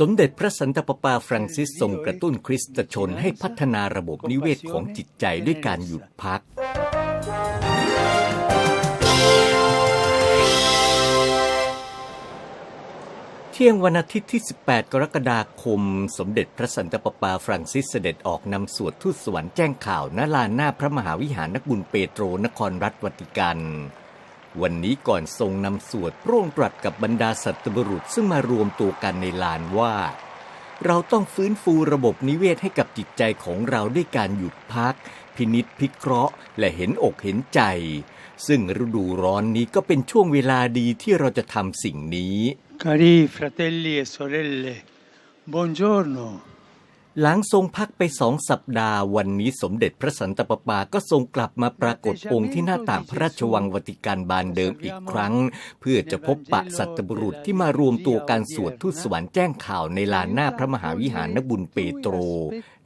สมเด็จพระสันตะปาปาฟรังซิสทรงกระตุ้นคริสตชนให้พัฒนาระบบนิเวศของจิตใจด้วยการหยุดพัก เที่ยงวันอาทิตย์ที่ 18 กรกฎาคม สมเด็จพระสันตะปาปาฟรังซิสเสด็จออกนำสวดทูตสวรรค์แจ้งข่าวณลานหน้าพระมหาวิหารนักบุญเปโตรนครรัฐวัติกัน วันนี้ก่อนทรงนำสวดพระองค์ตรัสกับบรรดาสัตบุรุษซึ่งมารวมตัวกันในลานว่า เราต้องฟื้นฟูระบบนิเวศให้กับจิตใจของเราด้วยการหยุดพัก พินิษพิเคราะห์ และเห็นอกเห็นใจ ซึ่งฤดูร้อนนี้ก็เป็นช่วงเวลาดีที่เราจะทำสิ่งนี้ Cari fratelli e sorelle, buongiorno. หลังทรงพักไปสองสัปดาห์ วันนี้สมเด็จพระสันตะปาปาก็ทรงกลับมาปรากฏองค์ที่หน้าต่างพระราชวังวัติกันบานเดิมอีกครั้ง เพื่อจะพบปะสัตบุรุษที่มารวมตัวการสวดทูตสวรรค์แจ้งข่าวในลานหน้าพระมหาวิหารนบุญเปโตร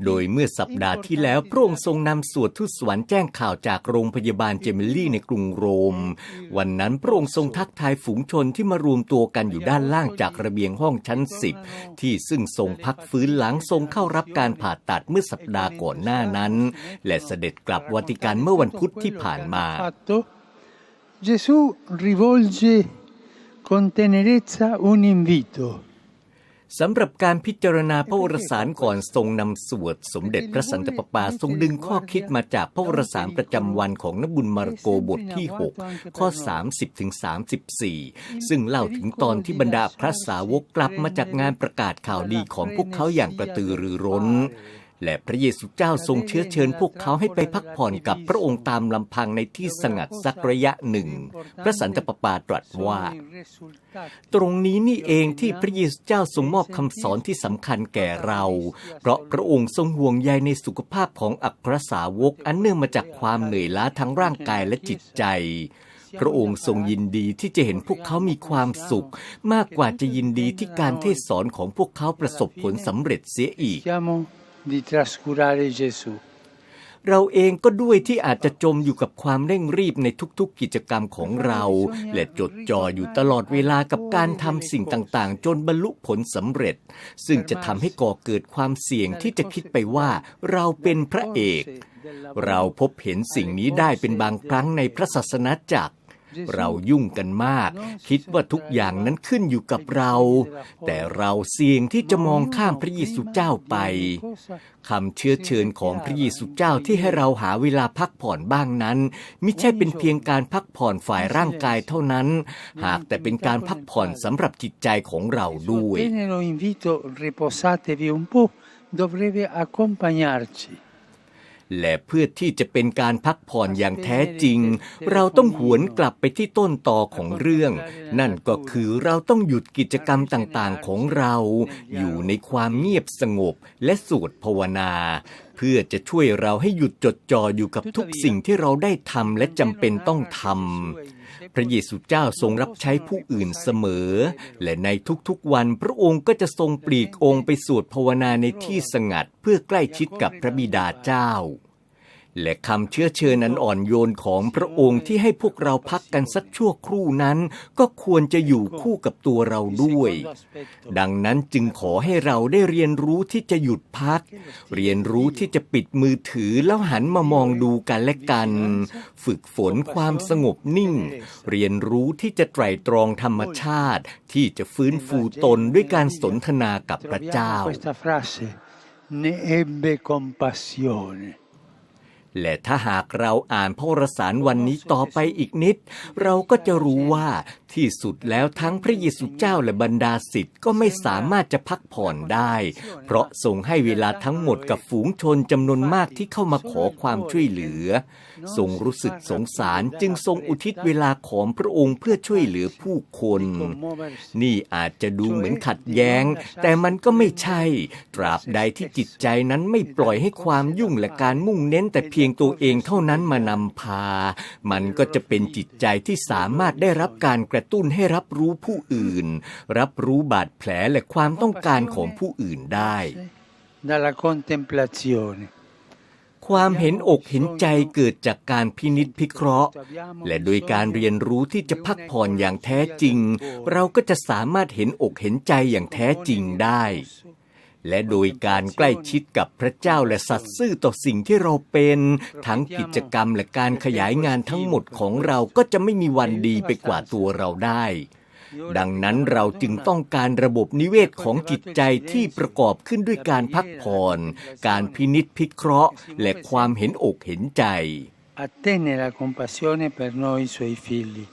โดยเมื่อสัปดาห์ที่แล้วพระองค์ทรงนำสวดทูตสวรรค์แจ้งข่าวจากโรงพยาบาลเจเมลลี่ในกรุงโรม วันนั้นพระองค์ทรงทักทายฝูงชนที่มารวมตัวกันอยู่ด้านล่างจากระเบียงห้องชั้นสิบที่ซึ่งทรงพักฟื้นหลังทรงเข้ารับการผ่าตัดเมื่อสัปดาห์ก่อนหน้านั้น และเสด็จกลับวัติกันเมื่อวันพุธที่ผ่านมา Gesù rivolge con tenerezza un invito. สำหรับการพิจารณาพระวรสารก่อนทรงนำสวดสมเด็จพระสันตะปาปาทรงดึงข้อคิดมาจากพระวรสารประจำวันของนบุญมารโกบทที่ 6 ข้อ 30ถึง34 ซึ่งเล่าถึงตอนที่บรรดาพระสาวกกลับมาจากงานประกาศข่าวดีของพวกเขาอย่างกระตือรือร้น และพระเยซูเจ้าทรงเชื้อเชิญพวกเขาให้ไปพักผ่อนกับพระองค์ตามลำพังในที่สงัดสักระยะหนึ่ง พระสันตะปาปาตรัสว่า ตรงนี้นี่เองที่พระเยซูเจ้าทรงมอบคำสอนที่สำคัญแก่เรา เพราะพระองค์ทรงห่วงใยในสุขภาพของอัครสาวกอันเนื่องมาจากความเหนื่อยล้าทั้งร่างกายและจิตใจพระองค์ทรงยินดีที่จะเห็นพวกเขามีความสุข มากกว่าจะยินดีที่การเทศสอนของพวกเขาประสบผลสำเร็จเสียอีก di trascurare Gesù. เราเองก็ด้วยที่อาจจะจมอยู่กับความเร่งรีบในทุกๆกิจกรรมของเรา และจดจ่ออยู่ตลอดเวลากับการทำสิ่งต่างๆ จนบรรลุผลสำเร็จ ซึ่งจะทำให้ก่อเกิดความเสี่ยงที่จะคิดไปว่าเราเป็นพระเอก เราพบเห็นสิ่งนี้ได้เป็นบางครั้งในพระศาสนาจักร เรายุ่งกันมาก คิดว่าทุกอย่างนั้นขึ้นอยู่กับเรา แต่เราเสี่ยงที่จะมองข้ามพระเยซูเจ้าไปคำเชื้อเชิญของพระเยซูเจ้าที่ให้เราหาเวลาพักผ่อนบ้างนั้นไม่ใช่เป็นเพียงการพักผ่อนฝ่ายร่างกายเท่านั้น หากแต่เป็นการพักผ่อนสำหรับจิตใจของเราด้วย Bene lo invito, riposatevi un po', dovrebbe accompagnarci. และเพื่อที่จะเป็นการพักผ่อนอย่างแท้จริง เราต้องหวนกลับไปที่ต้นตอของเรื่อง นั่นก็คือเราต้องหยุดกิจกรรมต่างๆของเรา อยู่ในความเงียบสงบและสวดภาวนา เพื่อจะช่วยเราให้หยุดจดจ่ออยู่กับทุกสิ่งที่เราได้ทำและจำเป็นต้องทำพระเยซูเจ้าทรงรับใช้ผู้อื่นเสมอ และในทุกๆวันพระองค์ก็จะทรงปลีกองค์ไปสวดภาวนาในที่สงัดเพื่อใกล้ชิดกับพระบิดาเจ้า และคำเชื้อเชิญอันอ่อนโยนของพระองค์ที่ให้พวกเราพักกันสักชั่วครู่นั้น ก็ควรจะอยู่คู่กับตัวเราด้วย ดังนั้นจึงขอให้เราได้เรียนรู้ที่จะหยุดพัก เรียนรู้ที่จะปิดมือถือแล้วหันมามองดูกันและกัน ฝึกฝนความสงบนิ่ง เรียนรู้ที่จะไตร่ตรองธรรมชาติ ที่จะฟื้นฟูตนด้วยการสนทนากับพระเจ้า ne ebbe compassione. และถ้าหากเราอ่านพระวรสารวันนี้ต่อไปอีกนิด เราก็จะรู้ว่า ที่สุดแล้วทั้งพระเยซูเจ้าและบรรดาศิษย์ก็ไม่สามารถจะพักผ่อนได้ เพราะทรงให้เวลาทั้งหมดกับฝูงชนจำนวนมากที่เข้ามาขอความช่วยเหลือ ทรงรู้สึกสงสารจึงทรงอุทิศเวลาของพระองค์เพื่อช่วยเหลือผู้คน นี่อาจจะดูเหมือนขัดแย้ง แต่มันก็ไม่ใช่ ตราบใดที่จิตใจนั้นไม่ปล่อยให้ความยุ่งและการมุ่งเน้นแต่เพียงตัวเองเท่านั้นมานำพา มันก็จะเป็นจิตใจที่สามารถได้รับการกระตุ้นให้รับรู้ผู้อื่น รับรู้บาดแผลและความต้องการของผู้อื่นได้ Dalla contemplazione. ความเห็นอกเห็นใจเกิดจากการพินิษพิเคราะห์ และโดยการเรียนรู้ที่จะพักผ่อนอย่างแท้จริง เราก็จะสามารถเห็นอกเห็นใจอย่างแท้จริงได้ และโดยการใกล้ชิดกับพระเจ้าและสัตย์ซื่อต่อสิ่งที่เราเป็น ทั้งกิจกรรมและการขยายงานทั้งหมดของเราก็จะไม่มีวันดีไปกว่าตัวเราได้ ดังนั้นเราจึงต้องการระบบนิเวศของจิตใจที่ประกอบขึ้นด้วยการพักผ่อน การพินิษพิเคราะห์ และความเห็นอกเห็นใจ Attene la compassione per noi suoi figli.